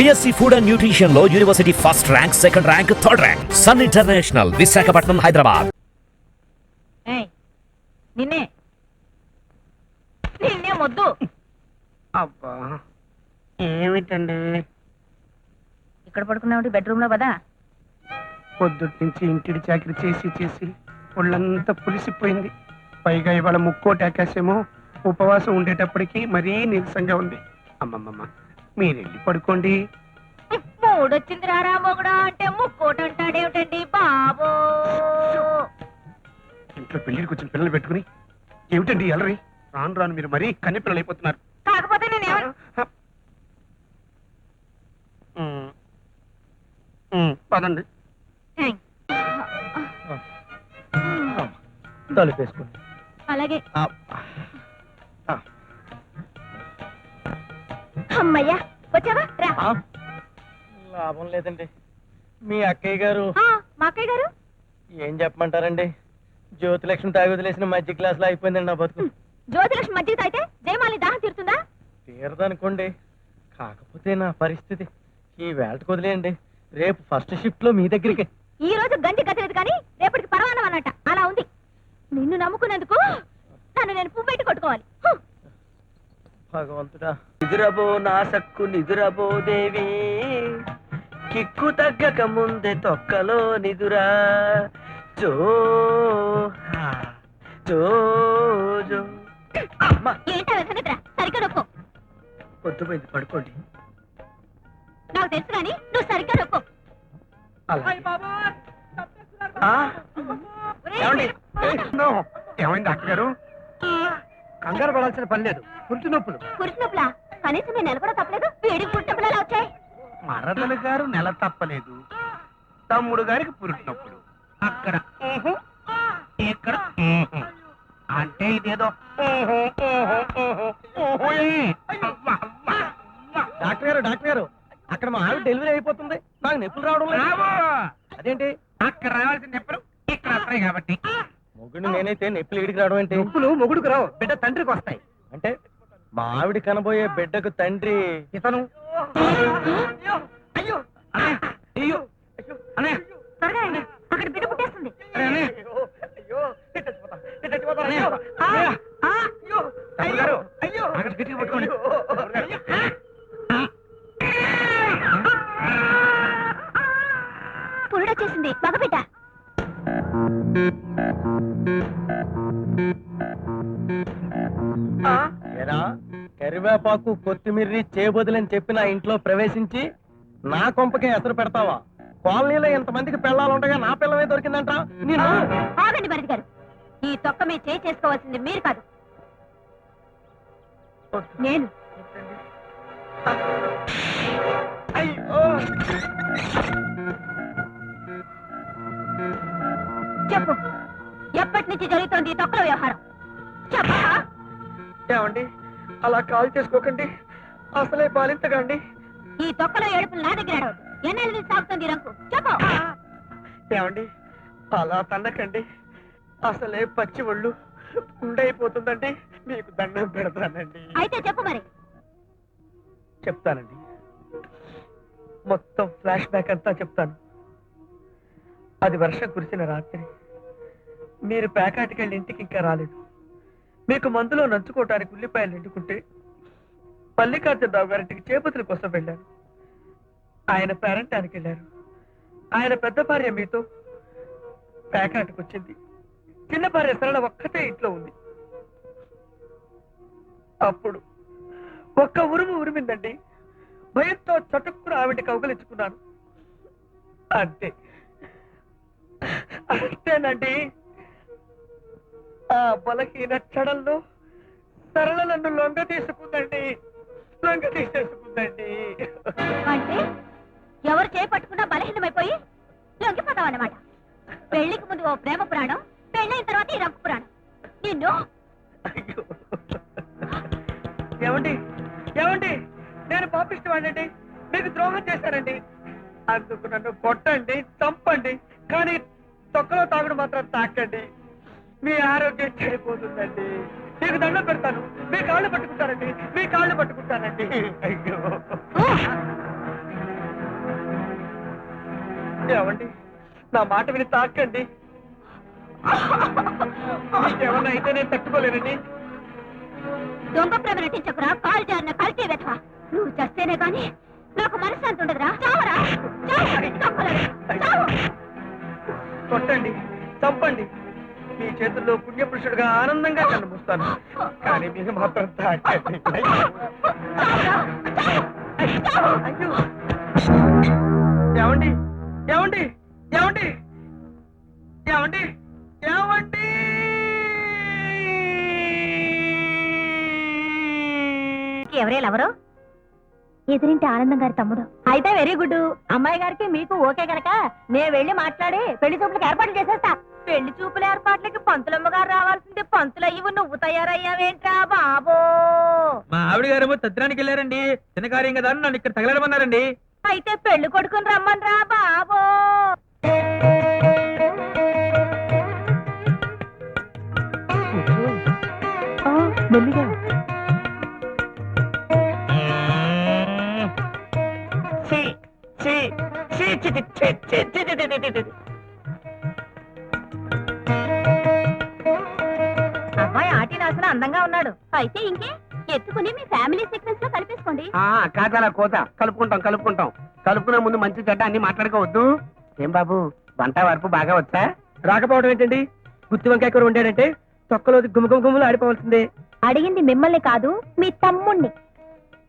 BSc food and న్యూట్రిషన్లో university first rank second rank third rank sun international Visakhapatnam Hyderabad నిన్నే. నిన్నే మొద్దు. అబ్బా ఏమిటండి? ఇక్కడ పడుకున్నావు బెడ్రూమ్లో పదా పొద్దుటి నుంచి ఇంటిడి చాకరీ చేసి చేసి ఒళ్ళంతా పులిసిపోయింది. పైగా ఇవాళ ముక్కోటి ఆకాశమో ఉపవాసం ఉండేటప్పటికి మరీ నీరసంగా ఉంది. అమ్మమ్మమ్మ. మీరు వెళ్ళి పడుకోండి. మూడొచ్చింది రారా మొగుడా అంటే ముక్కోటి అంటాడేమిటండి బాబో? ఇంట్లో పెళ్ళికి వచ్చిన పిల్లలు పెట్టుకుని ఏమిటండి ఎలరి రాను రాను మీరు మరీ కన్నె పిల్లలు అయిపోతున్నారు. కాకపోతే. ఉమ్, పదండి. తలుపేసుకోండి. అలాగే. అమ్మయ్యా వచ్చావా? రా. లాభం లేదండి. మీ అక్కయ్య గారు ఆ, మా అక్కయ్య గారు? ఏం చెప్పమంటారండి? జ్యోతిలక్ష్మి తాగి వదిలేసిన మధ్య క్లాస్లో అయిపోయిందండి నా బతుకు. జ్యోతిలక్ష్మి మజ్జిగ తాగితే జయమాలి దాహం తీరుతుందా? తీరదనుకోండి. కాకపోతే నా పరిస్థితి ఈ వేళకు వదిలేయండి. రేపు ఫస్ట్ షిఫ్ట్లో మీ దగ్గరికి. ఈ రోజు గంజి గతిలేదు కానీ రేపటికి పరవానం అన్నట్ట. అలా ఉంది. నిన్ను నమ్ముకున్నందుకు నన్ను నేను పువ్వు పెట్టి కొట్టుకోవాలి. హు. భగవంతుడా. నిదురబో నా సక్కు నిదురబో దేవి. కిక్కు తగ్గక ముందే తొక్కలో నిదురా. జో హా, జో అమ్మా. పొద్దుపోయింది పడుకోండి. నాకు తెలుసు కానీ నువ్వు సరిగ్గా. ఆ, ఏమండి? నో. ఏమైంది డాక్టర్ గారు? కంగారు పడాల్సిన పని లేదు. పురుటి నొప్పులు. కురిసినప్పులా కనీసం నేను నిలబడ తప్పలేదు. వేడికి పుట్టినప్పుడు ఎలా వచ్చాయి? మరదలు గారు నెల తప్పలేదు. తమ్ముడు గారికి పురుటి నొప్పులు. అక్కడ. ఊహు, ఇక్కడ. ఊహు. అంటే ఇదేదో. ఊహు, ఊహు, ఊహు, ఊహుయే. అవ్వ, అవ్వ, అవ్వ. డాక్టర్ గారు డాక్టర్ గారు. అక్కడ మా ఆవిడ డెలివరీ అయిపోతుంది. నాకు నొప్పులు రావడం లేదు. రావు. అదేంటి? అక్కడ రావాల్సిన నొప్పులు ఇక్కడ వస్తాయి కాబట్టి. మొగుడు నేనైతే నొప్పులు ఇడికి రావడం ఏంటి? నొప్పులు మొగుడుకు రావు. బిడ్డ తండ్రికి వస్తాయి. అంటే మా ఆవిడ కనబోయే బిడ్డకు తండ్రి. ఇతను? అయ్యో. అన్నయ్య, అయ్యో. అన్నయ్య, త్వరగా ఎరా కరివేపాకు కొత్తిమీర్రి చేయబోదులని చెప్పి నా ఇంట్లో ప్రవేశించి నా కొంపకే ఎసరు పెడతావా? కాలనీలో ఇంతమందికి పిల్లలు ఉండగా నా పిల్లమే దొరికిందంట నేను ఆగండి భరత్ గారు. ఈ తొక్క మీ చేయి చేసుకోవాల్సింది మీరు కాదు. నేను. చెప్పు. నుంచి జరుగుతోంది. తొక్కల వ్యవహారం. ఏమండి? అలా కాల్ చేసుకోకండి. అసలే బాలింతకండి ఈ తొక్కలో ఏడుపులు నా దగ్గర అడవద్దు ఎన్నెల నుంచి సాగుతుంది రంకు చెప్పు. ఏమండి? అలా తన్నకండి. అసలే పచ్చి ఒళ్ళు. ఉండైపోతుందండి మీకు దండం పెడతానండి. అయితే చెప్పు మరి. చెప్తానండి. మొత్తం ఫ్లాష్ బ్యాక్ అంతా చెప్తాను. అది వర్షం కురిసిన రాత్రి. మీరు ప్యాకాటికి వెళ్ళి ఇంటికి ఇంకా రాలేదు. మీకు మందులో నంచుకోవటానికి ఉల్లిపాయలు ఎండుకుంటే మల్లికార్జునరావు గారింటికి చేపతుల కోసం వెళ్ళారు ఆయన పేరంటానికి వెళ్ళారు. ఆయన పెద్ద భార్య మీతో ప్యాకాటికి వచ్చింది చిన్న భార్య సరళ ఒక్కతే ఇంట్లో ఉంది. అప్పుడు ఒక్క ఉరుము ఉరిమిందండి. భయంతో చటుక్కున ఆవిడ కౌగలించుకున్నాను. అంతే. అంతేనండి. ఆ బలహీన క్షణంలో సరళ నన్ను లొంగ తీసుకుందండి లొంగ తీసేసుకుందండి అంటే ఎవరు చేపట్టుకున్నా బలహీనమైపోయి లొంగిపోతావన్నమాట. పెళ్ళికి ముందు ఓ ప్రేమ పురాణం పెళ్ళైన తర్వాత ఈ రంకు పురాణం. నిన్ను? అయ్యో. ఏమండి? ఏమండి? నేను పాపిష్టవాడండి మీకు ద్రోహం చేశానండి. అందుకు నన్ను కొట్టండి చంపండి. కానీ తొక్కలో తాగుడు మాత్రం తాకండి. మీ ఆరోగ్యం చెడిపోతుందండి. మీకు దండం పెడతాను. మీ కాళ్ళు పట్టుకుంటానండి మీ కాళ్ళు పట్టుకుంటానండి. అయ్యో! ఏమండి? నా మాట విని తాకండి. మీకేమన్నా అయితే నేను తట్టుకోలేనండి. దొంగ ప్రేమ నటించకురా కాల్ జారిన కల్తీ వెధవ. నువ్వు చస్తేనే గాని నాకు మనశ్శాంతి ఉండదురా చావరా. చావు కొట్టండి. చంపండి. మీ చేతుల్లో పుణ్యపురుషుడుగా ఆనందంగా కనిపిస్తాను కానీ మీరు మాత్రం. ఏమండి? ఏమండి? ఏమండి? ఏమండి? ఏమండి? ఎవరేలెవరు ఎదురింటి ఆనందం గారి తమ్ముడు. అయితే వెరీ గుడ్. అమ్మాయి గారికి మీకు ఓకే గనక నేను వెళ్ళి మాట్లాడి పెళ్ళి చూపులకు ఏర్పాట్లు చేసేస్తా. పెళ్ళి చూపుల ఏర్పాట్లకి పంతులమ్మ గారు రావాల్సింది పంతులు అయ్యి నువ్వు తయారయ్యావేంట్రా బాబో? మా ఆవిడ గారేమో తద్దినానికి వెళ్ళారండి. చిన్న కార్యం కదా నన్ను ఇక్కడ తగలడమన్నారండి. అయితే పెళ్ళి కొడుకుని రమ్మన్రా బాబో. మెల్లిగా నాసిన అందంగా ఉన్నాడు. అయితే ఇంకే ఎత్తుకుని మీ ఫ్యామిలీ సీక్వెన్స్లో కలిపేసుకోండి. ఆ కాచాల కోత. కలుపుకుంటాం కలుపుకుంటాం. కలుపుకునే ముందు మంచి చెడ్డ అన్ని మాట్లాడుకోవద్దు. ఏం బాబు వంట వరపు బాగా వచ్చా? రాకపోవడం ఏంటండి? గుత్తి వంకాయ కూర వండాడంటే తొక్కలో గుమగుమ గుమ్మలు ఆడిపోవాల్సిందే. అడిగింది మిమ్మల్ని కాదు మీ తమ్ముణ్ణి.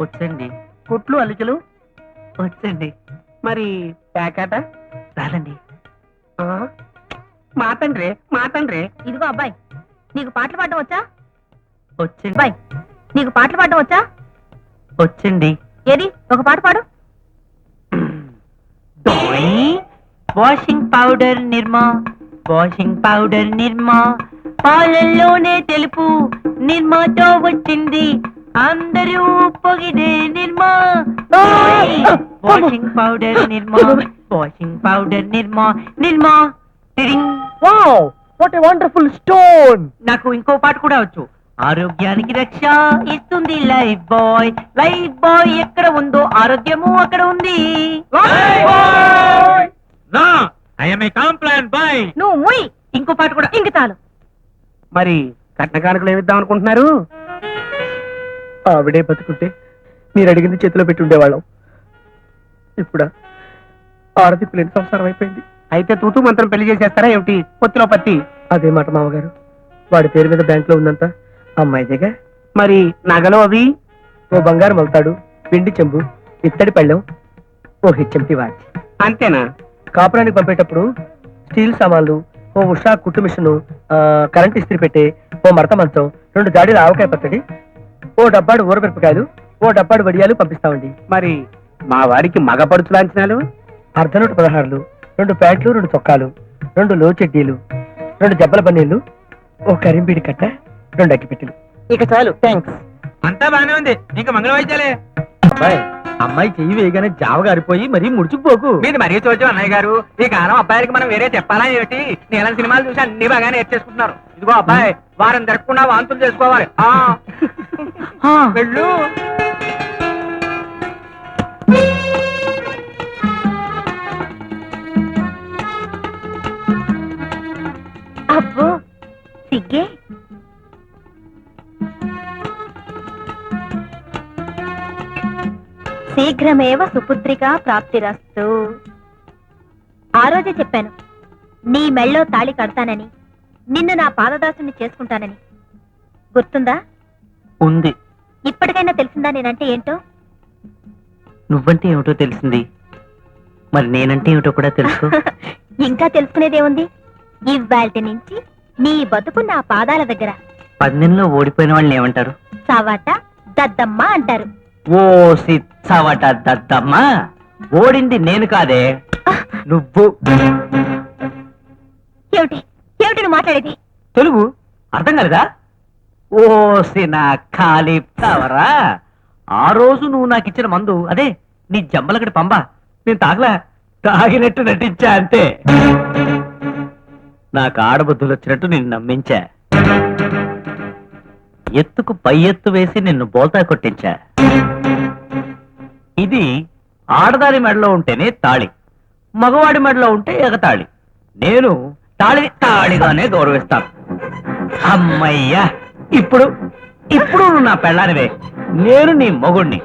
వచ్చండి. కుట్లు అల్లికలు. వచ్చండి. మరి ప్యాకెట? రాదండి. ఆ? మా తండ్రి మా తండ్రి. ఇదిగో అబ్బాయి నీకు పాటలు పాడడం వచ్చా? వచ్చండి అబ్బాయి నీకు పాటలు పాడడం వచ్చా? వచ్చండి ఏది? ఒక పాట పాడు. Washing powder Nirma. Washing powder Nirma. పాలల్లోనే తెలుపు నిర్మాతో వచ్చింది. అందరూ పొగిడే Nirma. Washing powder Nirma. Washing powder Nirma. Nirma. Wow what a wonderful stone నాకు ఇంకో పాట కూడా వచ్చు. ఆరోగ్యానికి రక్ష ఇస్తుంది లైఫ్ బాయ్. లైఫ్ బాయ్ ఎక్కడ ఉందో ఆరోగ్యము అక్కడ ఉంది. బాయ్! నువ్వు ముయ్ ఇంకో పాట కూడా ఇంక చాలు మరి కట్న కానుకలు ఏమిద్దాం అనుకుంటున్నారు? ఆవిడే బతుకుంటే మీరు అడిగింది చేతిలో పెట్టి ఉండేవాళ్ళం. ఇప్పుడు ఆడది పిల్లని సంసారం అయిపోయింది? అయితే తూతూ మంత్రం పెళ్ళి చేసేస్తారా ఏమిటి? పొత్తిలో పత్తి. అదే మాట మామగారు. వాడి పేరు మీద బ్యాంక్లో ఉందంతా అమ్మాయిదేగా మరి నగలు అవి? ఓ బంగారం అవుతాడు పిండి చెంబు ఇత్తడి పళ్ళెం ఓ హెచ్ఎంటి వాచ్. అంతేనా? కాపురానికి పంపేటప్పుడు స్టీల్ సామాన్లు ఓ ఉషా కుట్టు మిషను ఆ, కరెంట్ ఇస్త్రీ పెట్టే ఓ మడత మంచం రెండు జాడీల ఆవకాయ పచ్చడి ఓ డబ్బాడు ఊరమిరపకాయలు ఓ డబ్బాడు వడియాలు పంపిస్తామండి. మరి మా వారికి మగపడుచు లాంఛనాలు? అర్ధనూట పదహారులు రెండు ప్యాంట్లు రెండు చొక్కాలు రెండు లో చెడ్డీలు రెండు జబ్బల పన్నీళ్ళు ఓ కరింబీడి కట్ట రెండు అగ్గిపెట్టెలు ఇక చాలు థ్యాంక్స్ అంతా బానే ఉంది. ఇంకా మంగళ వాయిద్యాలే అబ్బాయి అమ్మాయి చెయ్యి వేయగానే జావ గారిపోయి మరీ ముడుచుకుపోకు. మీది మరీ చూడటం అన్నయ్య గారు. ఈ కాలం అబ్బాయికి మనం వేరే చెప్పాలా ఏమిటి? నేను సినిమాలు చూసి అన్ని బాగా నేర్చేసుకుంటున్నారు. ఇదిగో అబ్బాయి వారం జరగకుండా వాంతులు చేసుకోవాలి. ఆ. వెళ్ళు. శీఘ్రమేవ సుపుత్రిక ప్రాప్తిరస్తు. ఆ రోజే చెప్పాను నీ మెళ్ళో తాళి కడతానని నిన్ను నా పాదదాసుని చేసుకుంటానని. గుర్తుందా? ఉంది. ఇప్పటికైనా తెలిసిందా నేనంటే ఏంటో? నువ్వంటే ఏమిటో తెలిసింది. మరి నేనంటే ఏమిటో కూడా తెలుసు ఇంకా తెలుసుకునేదేముంది? ఇవాల్టి నుంచి నీ బతుకు నా పాదాల దగ్గర. పందెంలో ఓడిపోయిన వాళ్ళని ఏమంటారు? సవాట దద్దమ్మ అంటారు. ఓ సిచ్చవట దద్దమ్మ ఓడింది నేను కాదే. నువ్వు. ఏమిటి? ఏమిటి నువ్వు మాట్లాడేది? తెలుగు? అర్థం కలదా? ఓ నా ఖాళీ తవరా ఆ రోజు నువ్వు నాకు ఇచ్చిన మందు అదే నీ జమ్మలకడి పంబ. నేను తాగలా? తాగినట్టు నటించా అంతే. నాకు ఆడబుద్ధులు వచ్చినట్టు నిన్ను నమ్మించా. ఎత్తుకు పై ఎత్తు వేసి నిన్ను బోల్తా కొట్టించా. ఇది ఆడదాని మెడలో ఉంటేనే తాళి మగవాడి మెడలో ఉంటే ఎగతాళి. నేను తాళి తాళిగానే గౌరవిస్తాను. అమ్మయ్యా ఇప్పుడు ఇప్పుడు నువ్వు నా పెళ్ళానివే. నేను నీ మొగుణ్ణి.